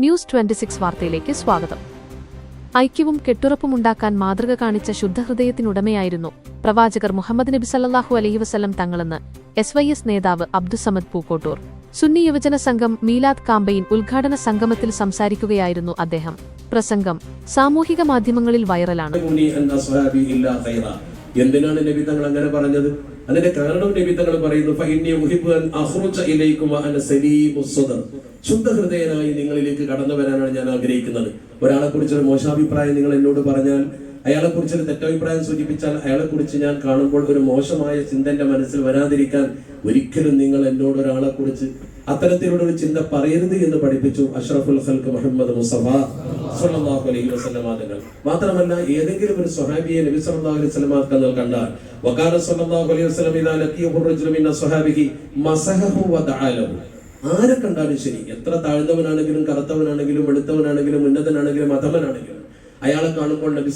News twenty six വാർത്തയിലേക്ക് സ്വാഗതം. ഐക്യവും കെട്ടുറപ്പുമുണ്ടാക്കാൻ മാതൃക കാണിച്ച ശുദ്ധഹൃദയത്തിനുടമയായിരുന്നു പ്രവാചകർ മുഹമ്മദ് നബി സല്ലാഹു അലൈഹി വസ്ലം തങ്ങളെന്ന് എസ് വൈ എസ് നേതാവ് അബ്ദുസമദ് പൂക്കോട്ടൂർ. സുന്നി യുവജന സംഘം മീലാദ് കാമ്പയിൻ ഉദ്ഘാടന സംഗമത്തിൽ സംസാരിക്കുകയായിരുന്നു അദ്ദേഹം. പ്രസംഗം സാമൂഹിക മാധ്യമങ്ങളിൽ വൈറലാണ് എന്തിനാണ് നബി തങ്ങൾ അങ്ങനെ പറഞ്ഞത്? അതിന്റെ കാരണം നബി തങ്ങൾ പറയുന്നു ശുദ്ധഹൃദയനായി നിങ്ങളിലേക്ക് കടന്നു വരാനാണ് ഞാൻ ആഗ്രഹിക്കുന്നത്. ഒരാളെ കുറിച്ചൊരു മോശാഭിപ്രായം നിങ്ങൾ എന്നോട് പറഞ്ഞാൽ അയാളെ കുറിച്ച് ഒരു തെറ്റഭിപ്രായം സൂചിപ്പിച്ചാൽ അയാളെ കുറിച്ച് ഞാൻ കാണുമ്പോൾ ഒരു മോശമായ ചിന്ത എന്റെ മനസ്സിൽ വരാതിരിക്കാൻ ഒരിക്കലും നിങ്ങൾ എന്നോട് ഒരാളെ കുറിച്ച് അത്തരത്തിലുള്ള ഒരു ചിന്ത പറയരുത് എന്ന് പഠിപ്പിച്ചു അഷ്റഫുൽ ഖൽക്ക് മുഹമ്മദ് മുസഫ സല്ലല്ലാഹു അലൈഹി വസല്ലമ തങ്ങൾ മാത്രമല്ല ഏതെങ്കിലും ഒരു സ്വഹാബിയെ നബി സല്ലല്ലാഹു അലൈഹി വസല്ലമ തങ്ങൾ കണ്ടാൽ സല്ലല്ലാഹു അലൈഹി ഇദാ സ്വഹാബിഹി മസഹഹു ആരെ കണ്ടാലും ശരി എത്ര താഴ്ന്നവനാണെങ്കിലും കറുത്തവനാണെങ്കിലും വെളുത്തവനാണെങ്കിലും ഉന്നതനാണെങ്കിലും അധമനാണെങ്കിലും അയാളെ കാണുമ്പോൾ നബി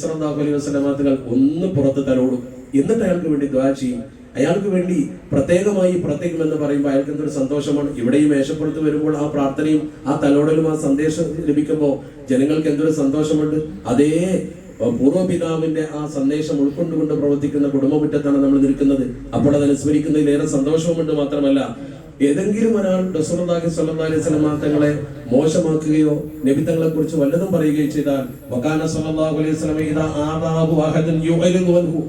ഒന്ന് പുറത്ത് തലോടും. എന്നിട്ട് അയാൾക്ക് വേണ്ടി ദ്വാ ചെയ്യും. അയാൾക്ക് വേണ്ടി പ്രത്യേകമായി പ്രത്യേകം എന്ന് പറയുമ്പോൾ അയാൾക്ക് എന്തൊരു സന്തോഷമാണ്. ഇവിടെയും മേശപ്പുറത്ത് വരുമ്പോൾ ആ പ്രാർത്ഥനയും ആ തലോടലും ആ സന്ദേശം ലഭിക്കുമ്പോൾ ജനങ്ങൾക്ക് എന്തൊരു സന്തോഷമുണ്ട്. അതേ പൂർവപിതാവിന്റെ ആ സന്ദേശം ഉൾക്കൊണ്ടുകൊണ്ട് പ്രവർത്തിക്കുന്ന കുടുംബമുറ്റത്താണ് നമ്മൾ നിൽക്കുന്നത്. അപ്പോൾ അത് അനുസ്മരിക്കുന്നതിൽ ഏറെ സന്തോഷവുമുണ്ട് മാത്രമല്ല ഏതെങ്കിലും ഒരാൾ സ്വല്ലല്ലാഹി അലൈഹി വസല്ലം തങ്ങളെ മോശമാക്കുകയോ നബി തങ്ങളെ കുറിച്ച് വല്ലതും പറയുകയോ ചെയ്താൽ വക്കാന സല്ലാഹു അലൈഹി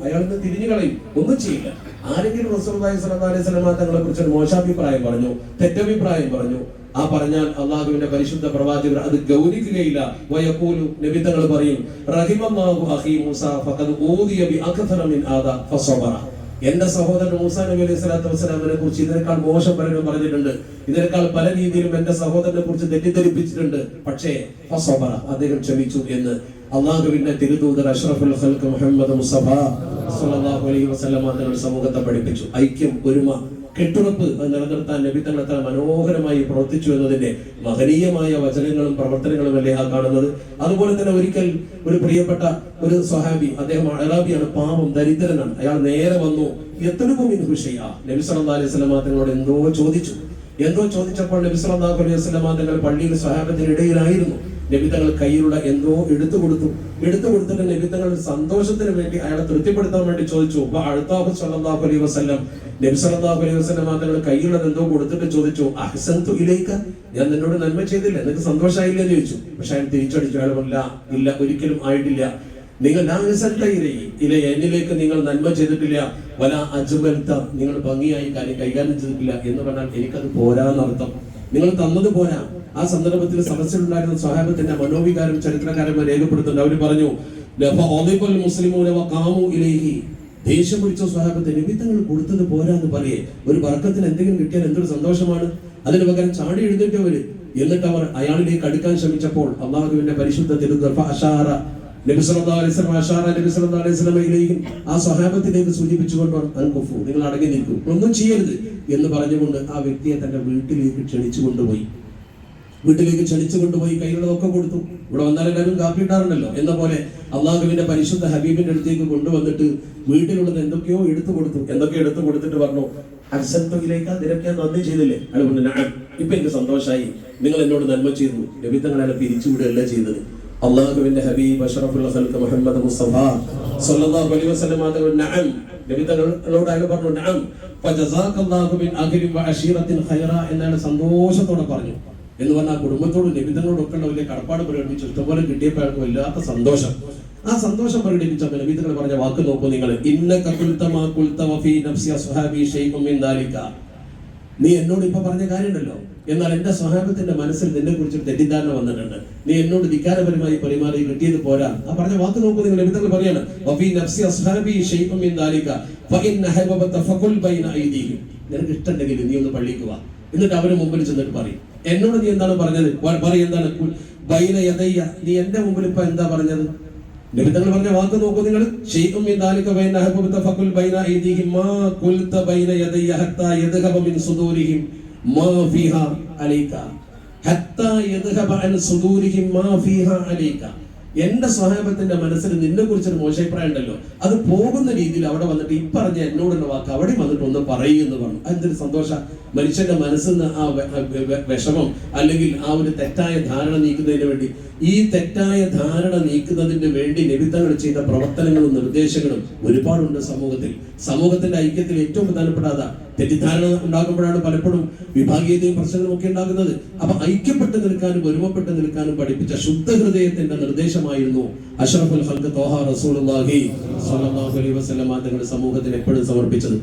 അയാളിന്ന് തിരിഞ്ഞു കളയും ഒന്നും ചെയ്യില്ല. ആരെങ്കിലും റസൂലുള്ളാഹി സ്വല്ലല്ലാഹി അലൈഹി വസല്ലം തങ്ങളെ കുറിച്ച് ഒരു മോശാഭിപ്രായം പറഞ്ഞു തെറ്റഭിപ്രായം പറഞ്ഞു ആ പറഞ്ഞാൽ അള്ളാഹുവിന്റെ പരിശുദ്ധ പ്രവാചകർ അത് ഗൗനിക്കുകയില്ല. വയക്കൂലു നബി തങ്ങൾ പറയും റഹിമല്ലാഹു അഹി മൂസ ഫഖദ് ഊദിയ ബി അക്തറ മിൻ ആദാ ഫസബറ എന്റെ സഹോദരൻ മൂസാ നബി അലൈഹി സ്വലാത്തു വസ്സലാമിനെ കുറിച്ച് ഇതിനേക്കാൾ മോശം പലരും പറഞ്ഞിട്ടുണ്ട്. ഇതിനേക്കാൾ പല രീതിയിലും എന്റെ സഹോദരനെ കുറിച്ച് തെറ്റിദ്ധരിപ്പിച്ചിട്ടുണ്ട്. പക്ഷേ അദ്ദേഹം ക്ഷമിച്ചു എന്ന് അള്ളാഹുവിന്റെ തിരുദൂതർ അഷ്റഫുൽ ഹൽക്ക് മുഹമ്മദ് മുസഫ സല്ലല്ലാഹു അലൈഹി വസല്ലം തങ്ങളുടെ സമൂഹത്തെ പഠിപ്പിച്ചു. ഐക്യം ഒരുമ കെട്ടുറപ്പ് നിലനിർത്താൻ തങ്ങൾ എത്ര മനോഹരമായി പ്രവർത്തിച്ചു എന്നതിന്റെ മഹനീയമായ വചനങ്ങളും പ്രവർത്തനങ്ങളും അല്ലേ ആ കാണുന്നത്? അതുപോലെ തന്നെ ഒരിക്കൽ ഒരു പ്രിയപ്പെട്ട ഒരു സ്വഹാബി അദ്ദേഹം അറാബിയാണ് പാവം ദരിദ്രനാണ്. അയാൾ നേരെ വന്നു എത്തനുഭൂമി ഹുഷയ നബി സല്ലാ അലൈഹി തങ്ങളോട് എന്തോ ചോദിച്ചു. എന്തോ ചോദിച്ചപ്പോൾ നബി സല്ലല്ലാഹു അലൈഹി വസല്ലമ തങ്ങൾ പള്ളിയിൽ സ്വഹാബത്തിനിടയിലായിരുന്നു. നബി തങ്ങൾ കയ്യിലുള്ള എന്തോ എടുത്തു കൊടുത്തു. എടുത്തു കൊടുത്തിട്ട് നബിതങ്ങൾ സന്തോഷത്തിന് വേണ്ടി അയാളെ തൃപ്തിപ്പെടുത്താൻ വേണ്ടി ചോദിച്ചു. അപ്പൊ അടുത്താഹു സല്ലല്ലാഹു അലൈഹി വസല്ലം. നബി സല്ലല്ലാഹു അലൈഹി വസ്ലം തങ്ങൾ കയ്യിലുള്ളത് എന്തോ കൊടുത്തിട്ട് ചോദിച്ചു. അഹ്സന്തു ഇലൈക. ഞാൻ നിന്നോട് നന്മ ചെയ്തില്ല. നിനക്ക് സന്തോഷമായില്ല എന്ന് ചോദിച്ചു. പക്ഷെ അയാൾ തിരിച്ചടിച്ചു. അയാൾ പറഞ്ഞില്ല ഇല്ല ഒരിക്കലും ആയിട്ടില്ല. നിങ്ങൾ ഇലൈ എന്നിലേക്ക് നിങ്ങൾ നന്മ ചെയ്തിട്ടില്ല. വല അജ്മൽത. നിങ്ങൾ ഭംഗിയായി കാര്യം കൈകാര്യം ചെയ്തിട്ടില്ല എന്ന് പറഞ്ഞാൽ എനിക്കത് പോരാന്നർത്ഥം. നിങ്ങൾ തന്നത് പോരാ. ആ സന്ദർഭത്തിൽ സദസ്സിലുണ്ടായിരുന്ന സ്വഹാബത്തിന്റെ മനോവികാരം ചരിത്രകാരന്മാർ രേഖപ്പെടുത്തുന്നുണ്ട്. അവർ പറഞ്ഞു "ലഫഅദിബൽ മുസ്ലിമൂന വഖാമു ഇലൈഹി. ദേഷ്യം പിടിച്ച സ്വഹാബത്തെ നിമിത്തങ്ങൾ കൊടുത്തത് പോരാന്ന് പറയേ. ഒരു വർക്കത്തിന് എന്തെങ്കിലും കിട്ടിയാൽ എന്തൊരു സന്തോഷമാണ്? അതിന് പകരം ചാടി എഴുന്നേറ്റവര്. എന്നിട്ട് അവർ അയാളിലേക്ക് അടുക്കാൻ ശ്രമിച്ചപ്പോൾ അള്ളാഹുവിന്റെ പരിശുദ്ധ തിരുഗർഭ അഷാറ ആ നിങ്ങൾ അടങ്ങി നിൽക്കും ഒന്നും ചെയ്യരുത് എന്ന് പറഞ്ഞുകൊണ്ട് ആ വ്യക്തിയെ തന്റെ വീട്ടിലേക്ക് ക്ഷണിച്ചു കൊണ്ടുപോയി വീട്ടിലേക്ക് ക്ഷണിച്ചു കൊണ്ടുപോയി കയ്യിലുള്ളതൊക്കെ കൊടുത്തു. ഇവിടെ വന്നാൽ എല്ലാവരും കാപ്പി ഇട്ടാറുണ്ടല്ലോ. എന്ന പോലെ അള്ളാഹുവിന്റെ പരിശുദ്ധ ഹബീബിന്റെ അടുത്തേക്ക് കൊണ്ടുവന്നിട്ട് വീട്ടിലുള്ളത് എന്തൊക്കെയോ എടുത്തു കൊടുത്തു. എന്തൊക്കെയോ എടുത്തു കൊടുത്തിട്ട് പറഞ്ഞു അർസന്തൊയിലേക്ക് നിരക്കാൻ നന്ദി ചെയ്തില്ലേ? അതുകൊണ്ട് പറഞ്ഞു "നഅം. ഇപ്പൊ എനിക്ക് സന്തോഷമായി നിങ്ങൾ എന്നോട് നന്മ ചെയ്തു. രവിത്തങ്ങളെ പിരിച്ചുവിടുകയല്ല ചെയ്തത്. അള്ളാഹുവിന്റെ ഹബീബ് അഷറഫുൽ ഖൽക്ക് മുഹമ്മദ് മുസ്തഫ സല്ലല്ലാഹു അലൈഹി വസല്ലം തങ്ങൾ നഅം. നബിത്തങ്ങളോട് അയാൾ പറഞ്ഞു നഅം ഫജസാക്കല്ലാഹു മിൻ അഹ്ലിൻ വഅശീറത്തിൻ ഖൈറ എന്നാണ് സന്തോഷത്തോടെ പറഞ്ഞു. എന്ന് പറഞ്ഞാൽ ആ നബി നിബിധങ്ങളോടൊക്കെ ഉള്ള വലിയ കടപ്പാട് പ്രകടിപ്പിച്ചു. ഇഷ്ടംപോലെ കിട്ടിയപ്പോൾ വല്ലാത്ത സന്തോഷം. ആ സന്തോഷം പ്രകടിപ്പിച്ചപ്പോൾ നബിധങ്ങൾ പറഞ്ഞ വാക്ക് നോക്കൂ നിങ്ങൾ. ഇന്ന കകുൽത്തമാ കുൽത്ത വഫീ നഫ്സി അസ്ഹാബി ഷൈഖും മിൻ ദാലിക. നീ എന്നോട് ഇപ്പൊ പറഞ്ഞ കാര്യമുണ്ടല്ലോ. എന്നാൽ എന്റെ സ്വഹാബത്തിന്റെ മനസ്സിൽ നിന്നെ കുറിച്ച് തെറ്റിദ്ധാരണ വന്നിട്ടുണ്ട്. നീ എന്നോട് വികാരപരമായി പെരുമാറി കിട്ടിയത് പോരാ. ആ പറഞ്ഞ വാക്ക് നോക്കൂ നിങ്ങൾ നബിധങ്ങൾ പറയാണ്. നിനക്ക് ഇഷ്ടമുണ്ടെങ്കിൽ നീ ഒന്ന് പള്ളിക്ക് വാ. എന്നിട്ട് അവർ മുമ്പിൽ ചെന്നിട്ട് പറയും. എന്നോട് നീ എന്താണ് പറഞ്ഞത്? പറയും എന്താണ്? ബൈന നീ എന്റെ മുമ്പിൽ ഇപ്പൊ എന്താ പറഞ്ഞത്? നബിതങ്ങൾ പറഞ്ഞ വാക്ക് നോക്കൂ നിങ്ങൾ. ഷെയ്ഖും ബൈന മാ കുൽത ബൈന ഹത്താ മിൻ സുദൂരിഹിം. എന്റെ സ്വഹാബത്തിന്റെ മനസ്സിൽ നിന്നെ കുറിച്ചൊരു മോശഭിപ്രായം ഉണ്ടല്ലോ അത് പോകുന്ന രീതിയിൽ അവിടെ വന്നിട്ട് ഈ പറഞ്ഞ എന്നോടുള്ള വാക്ക് അവിടെ വന്നിട്ട് ഒന്ന് പറയൂ എന്ന് പറഞ്ഞു. അതെന്തൊരു സന്തോഷ. മനുഷ്യന്റെ മനസ്സിൽ നിന്ന് ആ വിഷമം അല്ലെങ്കിൽ ആ ഒരു തെറ്റായ ധാരണ നീക്കുന്നതിന് വേണ്ടി ഈ തെറ്റായ ധാരണ നീക്കുന്നതിന് വേണ്ടി നിബിത്തങ്ങൾ ചെയ്ത പ്രവർത്തനങ്ങളും നിർദ്ദേശങ്ങളും ഒരുപാടുണ്ട് സമൂഹത്തിൽ. സമൂഹത്തിന്റെ ഐക്യത്തിൽ ഏറ്റവും പ്രധാനപ്പെട്ട തെറ്റിദ്ധാരണ ഉണ്ടാകുമ്പോഴാണ് പലപ്പോഴും വിഭാഗീയതയും പ്രശ്നങ്ങളും ഒക്കെ ഉണ്ടാകുന്നത്. അപ്പൊ ഐക്യപ്പെട്ട് നിൽക്കാനും ഒരുമപ്പെട്ട് നിൽക്കാനും പഠിപ്പിച്ച ശുദ്ധ ഹൃദയത്തിന്റെ നിർദ്ദേശമായിരുന്നു അഷറഫുൽ ഹൽക്ക് തോഹ റസൂൽ അലൈഹി തങ്ങളുടെ സമൂഹത്തിന് എപ്പോഴും സമർപ്പിച്ചത്.